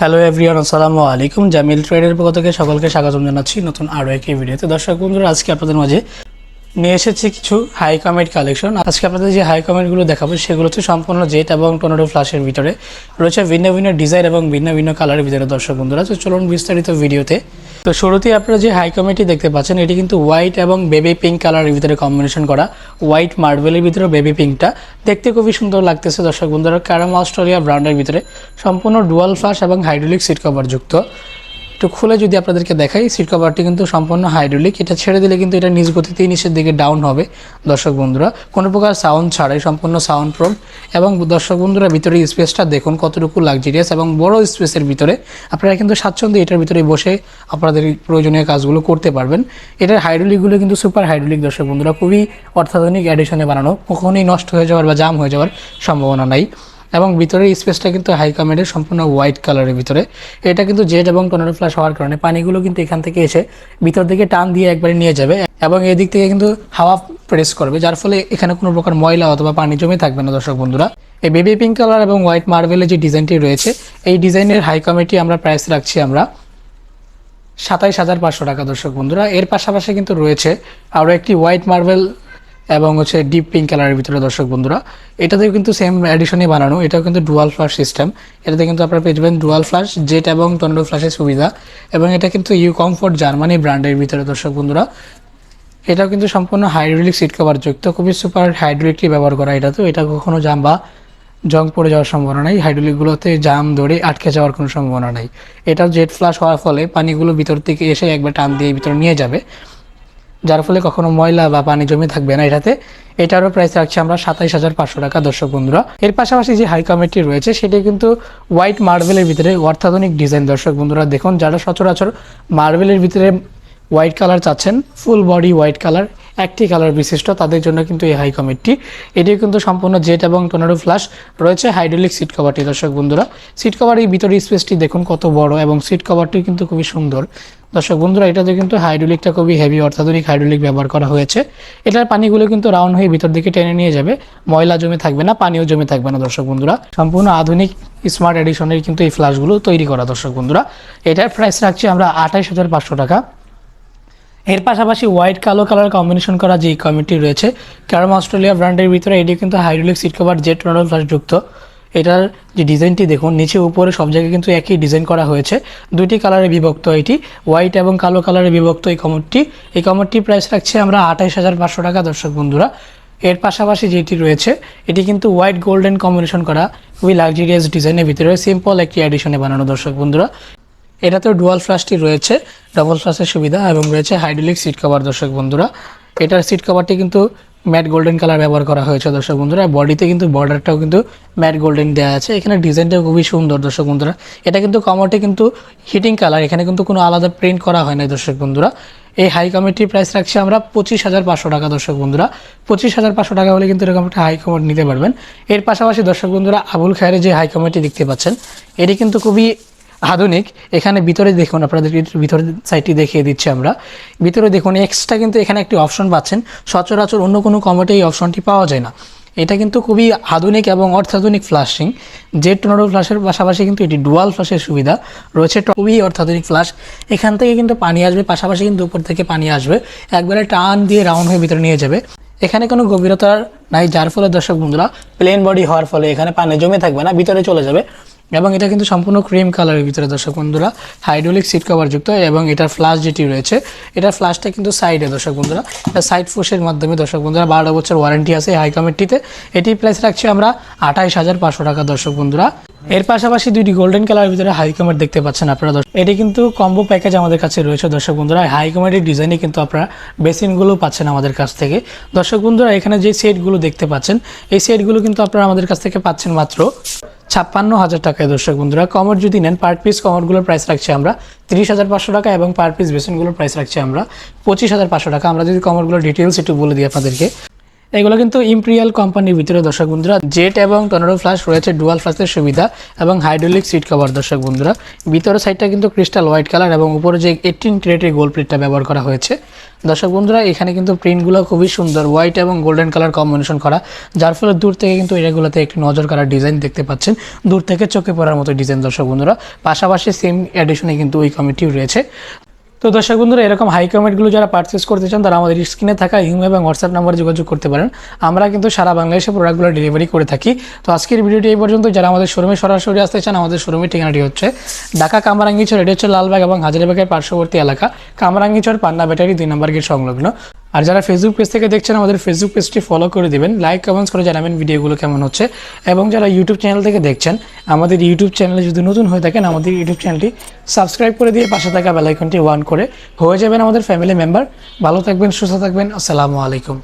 Hello everyone আসসালামু আলাইকুম। জামিল ট্রেডের পক্ষ থেকে সকলকে স্বাগতম জানাচ্ছি নতুন আরও একটি ভিডিওতে দর্শক বন্ধুরা, আজকে আপনাদের মাঝে নিয়ে এসেছি কিছু হাই কমেন্ট কালেকশন আজকে আপনাদের যে হাই কমেন্টগুলো দেখাবো, সেগুলো হচ্ছে সম্পূর্ণ জেট এবং টর্নেডো ফ্লাশের ভিতরে। রয়েছে ভিন্ন ভিন্ন ডিজাইন এবং ভিন্ন ভিন্ন কালারের ভিতরে, দর্শক বন্ধুরা। তো চলুন বিস্তারিত ভিডিওতে। তো শুরুতেই আপনারা যে হাই কমেন্টটি দেখতে পাচ্ছেন, এটি কিন্তু হোয়াইট এবং বেবি পিঙ্ক কালারের ভিতরে কম্বিনেশন করা। হোয়াইট মার্বেলের ভিতরে বেবি পিঙ্কটা দেখতে খুবই সুন্দর লাগতেছে, দর্শক বন্ধুরা। ক্যারাম অস্ট্রেলিয়া ব্র্যান্ডের ভিতরে। সম্পূর্ণ ডুয়াল ফ্লাশ এবং হাইড্রোলিক সিট কভার যুক্ত। একটু খুলে যদি আপনাদেরকে দেখাই সিট কভারটি কিন্তু সম্পূর্ণ হাইড্রোলিক এটা ছেড়ে দিলে কিন্তু এটা নিজ গতিতেই নিচের দিকে ডাউন হবে, দর্শক বন্ধুরা। কোনো প্রকার সাউন্ড ছাড়াই, সম্পূর্ণ সাউন্ড প্রুফ এবং দর্শক বন্ধুরা, ভিতরে স্পেসটা দেখুন কতটুকু লাক্সারিয়াস এবং বড় স্পেসের ভিতরে। আপনারা কিন্তু স্বাচ্ছন্দ্যে এটার ভিতরে বসে আপনাদের প্রয়োজনীয় কাজগুলো করতে পারবেন। এটার হাইড্রোলিকগুলো কিন্তু সুপার হাইড্রোলিক দর্শক বন্ধুরা। খুবই অত্যাধুনিক অ্যাডিশনে বানানো। কখনোই নষ্ট হয়ে যাওয়ার বা জাম হয়ে যাওয়ার সম্ভাবনা নাই। এবং ভিতরের স্পেসটা কিন্তু হাই কামেডের সম্পূর্ণ হোয়াইট কালারের ভিতরে। এটা কিন্তু জেড এবং টর্নেডো ফ্লাশ হওয়ার কারণে পানিগুলো কিন্তু এখান থেকে এসে ভিতর দিকে টান দিয়ে একবারে নিয়ে যাবে এবং এদিক থেকে কিন্তু হাওয়া প্রেস করবে, যার ফলে এখানে কোনো প্রকার ময়লা অথবা পানি জমে থাকবে না, দর্শক বন্ধুরা। এই বেবি পিঙ্ক কালার এবং হোয়াইট মার্বেলের যে ডিজাইনটি রয়েছে, এই ডিজাইনের হাই কমিটি আমরা প্রাইস রাখছি আমরা সাতাইশ হাজার পাঁচশো টাকা, দর্শক বন্ধুরা। এর পাশাপাশি কিন্তু রয়েছে আরও একটি হোয়াইট মার্বেল এবং হচ্ছে ডিপ পিঙ্ক কালারের ভিতরে, দর্শক বন্ধুরা, এটাতেও কিন্তু সেম এডিশনে বানানো। এটাও কিন্তু ডুয়াল ফ্লাশ সিস্টেম এটাতে কিন্তু আপনারা পেয়ে যাবেন ডুয়াল ফ্লাশ জেট এবং টন্ডো ফ্লাশের সুবিধা। এবং এটা কিন্তু ইউ কমফোর্ট জার্মানি ব্র্যান্ডের ভিতরে, দর্শক বন্ধুরা। এটাও কিন্তু সম্পূর্ণ হাইড্রোলিক সিট কভার যুক্ত খুবই সুপার হাইড্রোলিকটি ব্যবহার করা এটা তো। এটা কখনো জাম বা জং পড়ে যাওয়ার সম্ভাবনা নেই। হাইড্রোলিকগুলোতে জাম ধরে আটকে যাওয়ার কোনো সম্ভাবনা নাই। এটা জেট ফ্লাশ হওয়ার ফলে পানিগুলো ভিতর থেকে এসে একবার টান দিয়ে ভিতরে নিয়ে যাবে। যার ফলে কখনো ময়লা বা পানি জমে থাকবে না এটাতে। এটারও প্রাইস রাখছি আমরা সাতাইশ হাজার পাঁচশো টাকা, দর্শক বন্ধুরা। এর পাশাপাশি যে হাই কমিটি রয়েছে, সেটি কিন্তু হোয়াইট মার্বেলের ভিতরে অর্থাধুনিক ডিজাইন দর্শক বন্ধুরা দেখুন, যারা সচরাচর মার্বেলের ভিতরে হোয়াইট কালার চাচ্ছেন, ফুল বডি হোয়াইট কালার, একটি কালার বিশিষ্ট, তাদের জন্য কিন্তু এই হাই কমিটি। এটিও কিন্তু সম্পূর্ণ জেট এবং টর্নেডো ফ্লাশ, রয়েছে হাইড্রোলিক সিট কভারটি, দর্শক বন্ধুরা। সিট কভার এই ভিতরের স্পেসটি দেখুন, কত বড় এবং সিট কভারটি কিন্তু খুবই সুন্দর। দর্শক বন্ধুরা, এটাতে কিন্তু হাইড্রোলিকটা খুবই হেভি অত্যাধুনিক হাইড্রোলিক ব্যবহার করা হয়েছে। এটার পানিগুলো কিন্তু রাউন্ড হয়ে ভিতর দিকে টেনে নিয়ে যাবে। ময়লা জমে থাকবে না, পানিও জমে থাকবে না, দর্শক বন্ধুরা। সম্পূর্ণ আধুনিক স্মার্ট এডিশনের কিন্তু এই ফ্লাশগুলো তৈরি করা, দর্শক বন্ধুরা। এটার প্রাইস রাখছি আমরা আঠাইশ হাজার পাঁচশো টাকা। এর পাশাপাশি হোয়াইট কালো কালার কম্বিনেশন করা যে কমিটি রয়েছে ক্যারম অস্ট্রেলিয়া ব্র্যান্ডের ভিতরে এটি কিন্তু হাইড্রোলিক সিট কভার জেট রোনাল ফ্লাশ যুক্ত। এটার যে ডিজাইনটি দেখুন, নিচে উপরে সব জায়গায় কিন্তু একই ডিজাইন করা হয়েছে। দুইটি কালারে বিভক্ত এটি হোয়াইট এবং কালো কালারে বিভক্ত এই কমরটি এই কমরটি প্রাইস রাখছে আমরা আঠাইশ হাজার পাঁচশো টাকা, দর্শক বন্ধুরা। এর পাশাপাশি যেটি রয়েছে, এটি কিন্তু হোয়াইট গোল্ডেন কম্বিনেশন করা, খুবই লাক্সারিয়াস ডিজাইনের ভিতরে সিম্পল একটি এডিশনে বানানো, দর্শক বন্ধুরা। এটাতেও ডুয়াল ফ্লাশটি রয়েছে ডবল ফ্লাশের সুবিধা এবং রয়েছে হাইড্রোলিক সিট কভার দর্শক বন্ধুরা। এটার সিট কভারটি কিন্তু ম্যাট গোল্ডেন কালার ব্যবহার করা হয়েছে, দর্শক বন্ধুরা। বডিতে কিন্তু বর্ডারটাও কিন্তু ম্যাট গোল্ডেন দেওয়া আছে। এখানে ডিজাইনটাও খুবই সুন্দর, দর্শক বন্ধুরা। এটা কিন্তু কমরটি কিন্তু হিটিং কালার এখানে কিন্তু কোনো আলাদা প্রিন্ট করা হয় না দর্শক বন্ধুরা। এই হাই কমিটির প্রাইস রাখছি আমরা পঁচিশ হাজার পাঁচশো টাকা, দর্শক বন্ধুরা। পঁচিশ হাজার পাঁচশো টাকা হলে কিন্তু এরকম একটা হাই কমিটি নিতে পারবেন। এর পাশাপাশি, দর্শক বন্ধুরা, আবুল খায়ের যে হাই কমিটি দেখতে পাচ্ছেন, এটি কিন্তু খুবই আধুনিক। এখানে ভিতরে দেখুন, আপনাদের ভিতরে সাইডটি দেখিয়ে দিচ্ছি আমরা। ভিতরে দেখুন এক্সট্রা কিন্তু এখানে একটি অপশন পাচ্ছেন। সচরাচর অন্য কোনো কমেটে এই অপশনটি পাওয়া যায় না। এটা কিন্তু খুবই আধুনিক এবং অর্থাধুনিক ফ্লাশিং জেট টর্নেডো ফ্লাশের পাশাপাশি কিন্তু এটি ডুয়াল ফ্লাশের সুবিধা। রয়েছে খুবই অর্থাধুনিক ফ্লাশ এখান থেকে কিন্তু পানি আসবে, পাশাপাশি কিন্তু উপর থেকে পানি আসবে। একবারে টান দিয়ে রাউন্ড হয়ে ভিতরে নিয়ে যাবে। এখানে কোনো গভীরতার নাই, যার ফলে দর্শক বন্ধুরা প্লেন বডি হওয়ার ফলে এখানে পানি জমে থাকবে না, ভিতরে চলে যাবে। এবং এটা কিন্তু সম্পূর্ণ ক্রিম কালারের ভিতরে দর্শক বন্ধুরা। হাইড্রোলিক সিট কভার যুক্ত এবং এটার ফ্লাশ যেটি রয়েছে এটার ফ্লাশটা কিন্তু সাইডে দর্শক বন্ধুরা। এটা সাইড ফোর্সের মাধ্যমে দর্শক বন্ধুরা, বারো বছর ওয়ারেন্টি আছে হাই কমিটিতে এটি প্রাইস রাখছি আমরা আঠাইশ হাজার পাঁচশো টাকা দর্শক বন্ধুরা। এর পাশাপাশি দুইটি গোল্ডেন কালারের ভিতরে হাই কমেট দেখতে পাচ্ছেন আপনারা দর্শক। এটি কিন্তু কম্বো প্যাকেজ আমাদের কাছে রয়েছে দর্শক বন্ধুরা। হাই কমেটের ডিজাইনে কিন্তু আপনারা বেসিনগুলো পাচ্ছেন আমাদের কাছ থেকে। দর্শক বন্ধুরা, এখানে যে সেটগুলো দেখতে পাচ্ছেন, এই সেটগুলো কিন্তু আপনারা আমাদের কাছ থেকে পাচ্ছেন মাত্র ছাপ্পান্ন হাজার টাকায় দর্শক বন্ধুরা। কমর যদি নেন পার পিস কমরগুলোর প্রাইস রাখছি আমরা তিরিশ হাজার পাঁচশো টাকা এবং পার পিস বেসনগুলোর প্রাইস রাখছি আমরা পঁচিশ হাজার পাঁচশো টাকা। আমরা যদি কমরগুলোর ডিটেলস একটু বলে দিই আপনাদেরকে। এগুলো কিন্তু ইম্পেরিয়াল কোম্পানির ভিতরে, দর্শক বন্ধুরা। জেট এবং টর্নেডো ফ্লাশ রয়েছে ডুয়াল ফ্লাশের সুবিধা এবং হাইড্রোলিক সিট কভার দর্শক বন্ধুরা। ভিতরের সাইডটা কিন্তু ক্রিস্টাল হোয়াইট কালার এবং উপরে যে এইটিন ক্রেটের গোল্ড প্লেটটা ব্যবহার করা হয়েছে। দর্শক বন্ধুরা, এখানে কিন্তু প্রিন্টগুলো খুবই সুন্দর। হোয়াইট এবং গোল্ডেন কালার কম্বিনেশন করা, যার ফলে দূর থেকে কিন্তু এটাগুলোতে একটি নজর কাড়া ডিজাইন দেখতে পাচ্ছেন। দূর থেকে চোখে পড়ার মতো ডিজাইন দর্শক বন্ধুরা। পাশাপাশি সেম এডিশনে কিন্তু ওই কমিটিও রয়েছে। তো দর্শক বন্ধুরা, এরকম হাই কমেন্টগুলো যারা পারচেস করতে চান, তারা আমাদের স্ক্রিনে থাকা ইমেল এবং হোয়াটসঅ্যাপ নাম্বারে যোগাযোগ করতে পারেন। আমরা কিন্তু সারা বাংলাদেশে প্রোডাক্টগুলো ডেলিভারি করে থাকি। তো আজকের ভিডিওটি এই পর্যন্ত। যারা আমাদের শোরুমে সরাসরি আসতে চান, আমাদের শোরুমের ঠিকানাটি হচ্ছে ঢাকা কামরাঙ্গিচর, এটি হচ্ছে লালবাগ এবং হাজারিবাগের পার্শ্ববর্তী এলাকা। কামরাঙ্গিচর পান্না ব্যাটারি দুই নম্বর গেট সংলগ্ন। আর যারা ফেসবুক পেজ থেকে দেখছেন, আমাদের ফেসবুক পেজটি ফলো করে দিবেন লাইক কমেন্টস করে জানাবেন ভিডিওগুলো কেমন হচ্ছে। এবং যারা ইউটিউব চ্যানেল থেকে দেখছেন, আমাদের ইউটিউব চ্যানেলে যদি নতুন হয়ে থাকেন, আমাদের ইউটিউব চ্যানেলটি সাবস্ক্রাইব করে দিয়ে পাশে থাকা বেলাইকনটি ওয়ান করে। হয়ে যাবেন আমাদের ফ্যামিলি মেম্বার ভালো থাকবেন, সুস্থ থাকবেন। আসসালামু আলাইকুম।